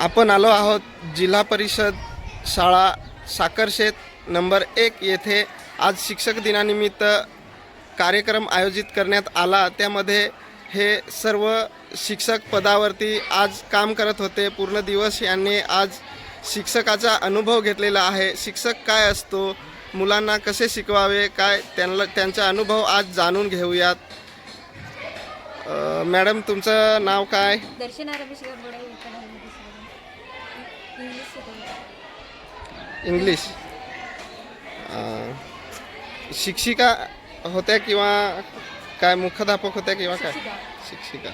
आपण आलो आहोत जिल्हा परिषद शाळा साखरशेत नंबर एक येथे. आज शिक्षक दिनानिमित्त कार्यक्रम आयोजित करण्यात आला. त्यामध्ये हे सर्व शिक्षक पदावरती आज काम करत होते. पूर्ण दिवस यांनी आज शिक्षकाचा अनुभव घेतलेला आहे. शिक्षक काय असतो? मुलांना कसे शिकवावे? काय? त्यांना त्यांचा अनुभव आज जाणून घेऊयात. मॅडम तुमचं नाव काय? दर्शना रमेश इंग्लिश. शिक्षिका होत्या किंवा काय मुख्याध्यापक होत्या किंवा काय? शिक्षिका.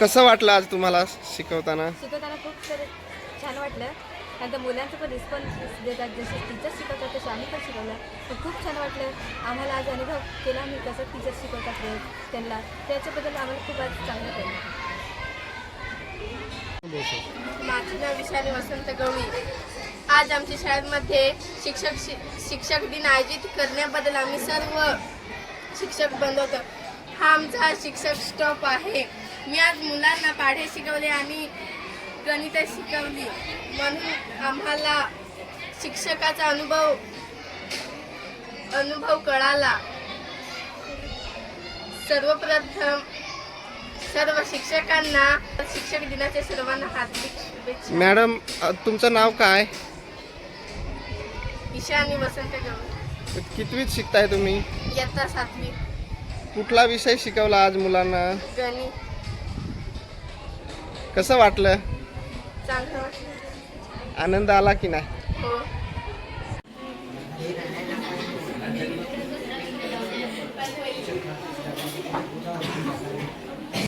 कसं वाटलं आज तुम्हाला शिकवताना? शिकवताना खूप छान वाटलं. कारण मुलांचं पण रिस्पॉन्स देतात. जसे टीचर्स शिकवतात तसे आम्ही पण शिकवलं. तर खूप छान वाटलं. आम्हाला आज अनुभव केला मी कसं टीचर्स शिकवतात त्यांना. त्याच्याबद्दल आम्हाला खूप आज चांगलं केलं माझं नाव विशाली वसंत गवळी. आज आमच्या शाळेमध्ये शिक्षक शि शिक्षक दिन आयोजित करण्याबद्दल आम्ही सर्व शिक्षक बनवतो हा आमचा शिक्षक स्टॉप आहे. मी आज मुलांना पाढे शिकवले आणि गणित शिकवली. म्हणून आम्हाला शिक्षकाचा अनुभव अनुभव कळाला. सर्वप्रथम सर्व शिक्षकांना शिक्षक दिनाच्या सर्वांना हार्दिक शुभेच्छा. मॅडम अ, तुमचं नाव काय? ईशा आणि वसंत गवळी. कितवीत शिकताय तुम्ही? इयत्ता सातवी कुठला विषय शिकवला आज मुलांना? गणित. कसं वाटलं? चांगलं वाटलं. आनंद आला की नाही? हो.